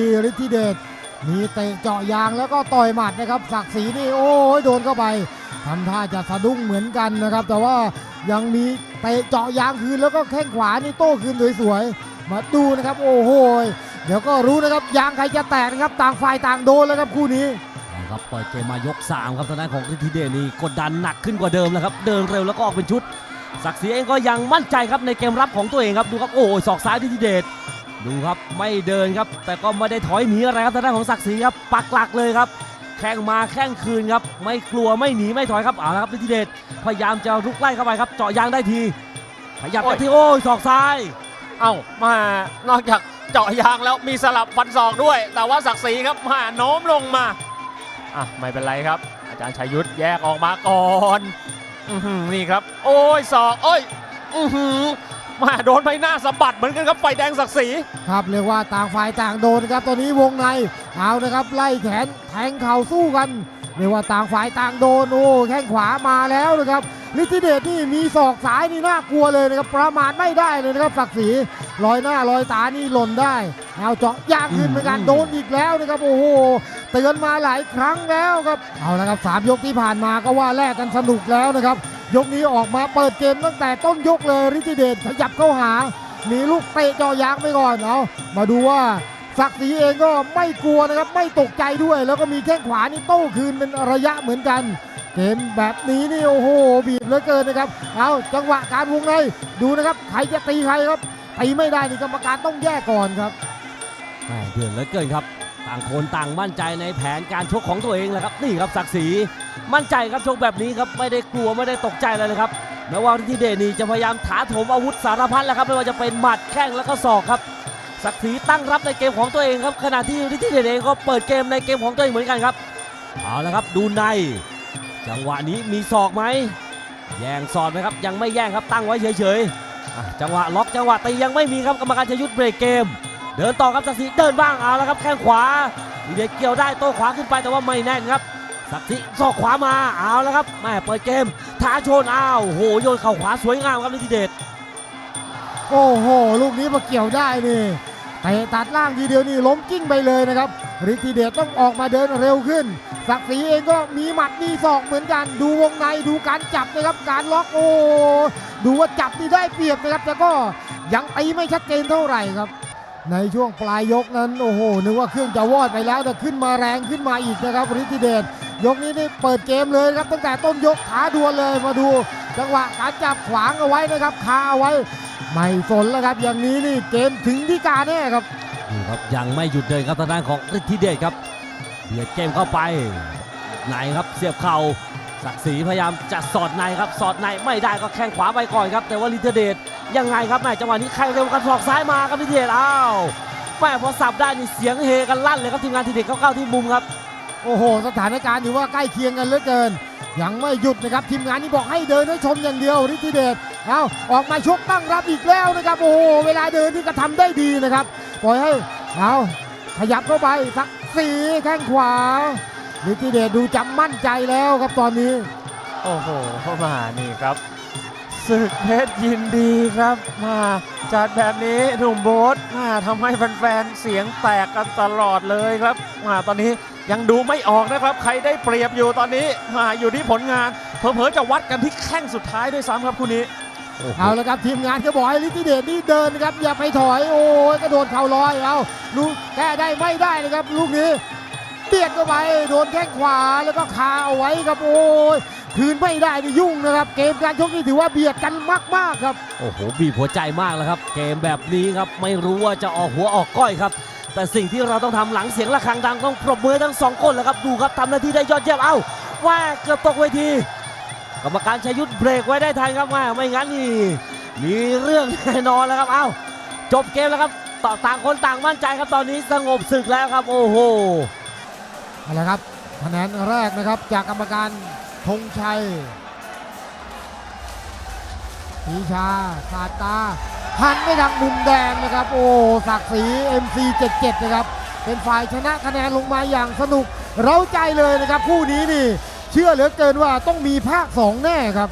ทีฤทธิเดชมีเตะเจาะยางแล้วก็ต่อยหมัดนะครับศักดิ์ศรีนี่โอ้ยโดนเข้าไปทำท่าจะสะดุ้งเหมือนกันนะครับ แต่ว่ายังมีเตะเจาะยางคืนแล้วก็แข้งขวานี่โต้คืนสวยๆมาดูนะครับ โอ้โหเดี๋ยวก็รู้นะครับยางใครจะแตกนะครับ ต่างฝ่ายต่างโดนแล้วครับคู่นี้นะครับเปิดเกมมายก 3 ครับทางด้านของฤทธิเดชนี่กดดันหนักขึ้นกว่าเดิมแล้วครับเดินเร็วแล้วก็ออกเป็นชุดศักดิ์ศรีเองก็ยังมั่นใจครับในเกมรับของตัวเองครับดูครับโอ้ยศอกซ้ายฤทธิเดช ดูครับไม่เดินครับ แต่ก็ไม่ได้ถอยหนีอะไรครับทางด้านของศักดิ์ศรีครับปักหลักเลยครับ แข้งมาแข้งคืนครับ ไม่กลัวไม่หนีไม่ถอยครับเอาละครับฤทธิเดชพยายามจะรุกไล่เข้าไปครับเจาะยางได้ทีขยับไปที่โอ้ยศอกซ้าย เอ้ามานอกจากเจาะยางแล้วมีสลับฟันศอกด้วย แต่ว่าศักดิ์ศรีครับมาโน้มลงมาอะไม่เป็นไรครับ อาจารย์ชัยยุทธแยกออกมาก่อนอนี่ครับ โอ้ยศอกโอ้ยอือหือ มาโดนไปหน้าสะบัดเหมือนกันครับไฟแดงศักดิ์ศรีครับเรียกว่าต่างฝ่ายต่างโดนครับตอนนี้วงในเอานะครับไล่แขนแทงเข่าสู้กันเรียกว่าต่างฝ่ายต่างโดนโอ้แข้งขวามาแล้วนะครับฤทธิเดชนี่มีศอกซ้ายนี่น่ากลัวเลยนะครับประมาทไม่ได้เลยนะครับศักดิ์ศรีลอยหน้าลอยตานี่หล่นได้เอาเจาะยางขึ้นเหมือนกันโดนอีกแล้วนะครับโอ้โหเตือนมาหลายครั้งแล้วครับเอาละครับสามยกที่ผ่านมาก็ว่าแลกกันสนุกแล้วนะครับ ยกนี้ออกมาเปิดเกมตั้งแต่ต้นยกเลยฤทธิเดชขยับเข้าหามีลูกเตะจอยางไปก่อนเอามาดูว่าศักดิ์ศรีเองก็ไม่กลัวนะครับไม่ตกใจด้วย แล้วก็มีแข้งขวานี่โต้คืนเป็นระยะเหมือนกันเกมแบบนี้นี่โอ้โหบีบเหลือเกินนะครับเอาจังหวะการวงในดูนะครับใครจะตีใครครับตีไม่ได้นี่กรรมการต้องแยกก่อนครับเดือดเหลือเกินครับ ต่างคนต่างมั่นใจในแผนการชกของตัวเองแหละครับนี่ครับศักดิ์ศรี มั่นใจครับชกแบบนี้ครับไม่ได้กลัวไม่ได้ตกใจเลยครับแม้ว่าฤทธิเดชนี่จะพยายามถาโถมอาวุธสารพัดแล้วครับไม่ว่าจะเป็นหมัดแข้งแล้วก็ศอกครับศักศรีตั้งรับในเกมของตัวเองครับขณะที่ฤทธิเดชเองก็เปิดเกมในเกมของตัวเองเหมือนกันครับเอาละครับดูใน จังหวะนี้มีศอกไหมแย่งศอกไหมครับยังไม่แย่งครับตั้งไว้เฉยๆจังหวะล็อกจังหวะตียังไม่มีครับกรรมการจะยุดเบรกเกม เดินต่อครับศักศรีเดินบ้างเอาแล้วครับแข้งขวาดีเดชเกี่ยวได้โต้ขวาขึ้นไปแต่ว่าไม่แน่นครับ ศักดิ์ศรีซอกขวามาเอาแล้วครับแม่เปิดเกมท้าชนอ้าวโหโยนเข่าขวาสวยงามครับฤทธิเดชโอ้โห ลูกนี้มาเกี่ยวได้นี่เตะตัดล่างทีเดียวนี่ล้มกิ้งไปเลยนะครับฤทธิเดชต้องออกมาเดินเร็วขึ้น ศักดิ์ศรีเองก็มีหมัดมีศอกเหมือนกัน ดูวงในดูการจับนะครับการล็อกโอ้ดูว่าจับนี่ได้เปรียบนะครับแต่ก็ยังตีไม่ชัดเจนเท่าไหร่ครับ ในช่วงปลายยกนั้นโอ้โหนึกว่าเครื่องจะวอดไปแล้วแต่ขึ้นมาแรงขึ้นมาอีกนะครับฤทธิเดช ยกนี้นี่เปิดเกมเลยครับตั้งแต่ต้นยกขาดวลเลยมาดู จังหวะการจับขวางเอาไว้นะครับคาเอาไว้ ไม่สนแล้วครับ อย่างนี้นี่เกมถึงที่การแน่ครับนี่ครับยังไม่หยุดเดินครับทางด้านของฤทธิเดชครับเบียดเกมเข้าไปในครับเสียบเข่าศักดิ์ศรีพยายามจะสอดในครับสอดในไม่ได้ก็แข้งขวาไปก่อนครับ แต่ว่าฤทธิเดชยังไงครับแม่จังหวะนี้ใครเร็วกันศอกซ้ายมาครับฤทธิเดชอ้าวแม่พอสับได้นี่เสียงเฮกันลั่นเลยครับทีมงานทีเด็ดเข้าๆที่มุมครับ โอ้โห สถานการณ์ถือว่าใกล้เคียงกันเหลือเกิน ยังไม่หยุดนะครับทีมงานนี้บอกให้เดินให้ชมอย่างเดียวฤทธิเดชเอาออกมาชกตั้งรับอีกแล้วนะครับโอ้โหเวลาเดินนี่ก็ทำได้ดีนะครับปล่อยให้เอาขยับเข้าไปสักสีแข้งขวาฤทธิเดชดูจำมั่นใจแล้วครับตอนนี้ โอ้โหเข้ามานี่ครับศึกเพชรยินดีครับมาจัดแบบนี้หนุ่มโบ๊ทมาทำให้แฟนๆเสียงแตกกันตลอดเลยครับมาตอนนี้ ยังดูไม่ออกนะครับ ใครได้เปรียบอยู่ตอนนี้มาอยู่ที่ผลงานเผลอๆจะวัดกันที่แข้งสุดท้ายด้วยซ้ำครับคู่นี้โอ้โหเอาละครับทีมงานก็บอกให้ฤทธิเดชนี่เดินนะครับอย่าไปถอยโอ้ยกระโดดเข่าลอยเอาลูกแก้ได้ไม่ได้นะครับ ลูกนี้เบียดเข้าไปโดนแข้งขวาแล้วก็คาเอาไว้ครับโอ้ยคืนไม่ได้นี่ยุ่งนะครับ เกมการชกนี่ถือว่าเบียดกันมากๆครับโอ้โหบีบหัวใจมากแล้วครับ เกมแบบนี้ครับไม่รู้ว่าจะออกหัวออกก้อยครับ แต่สิ่งที่เราต้องทำหลังเสียงะระฆังดังต้องปรบมือทั้งสองคนแหละครับดูครับทำหน้าที่ได้ยอดเยี่ยมเอ้าว่าเกือบตกเวทีกรรมการชัยยุทธเบรกไว้ได้ทันครับว่าไม่งั้นนี่มีเรื่องแน่นอนแล้วครับเอ้าจบเกมแล้วครับต่อต่างคนต่างมั่นใจครับตอนนี้สงบศึกแล้วครับ โอ้โหเอาละครับคะแนนแรกนะครับจากกรรมการธงชัยปีชาขาดตา หันไปทางมุมแดงนะครับ โอ้ศักดิ์ศรี MC77 นะครับ เป็นฝ่ายชนะคะแนนลงมาอย่างสนุก เร้าใจเลยนะครับ คู่นี้นี่ เชื่อเหลือเกินว่าต้องมีภาค 2 แน่ครับ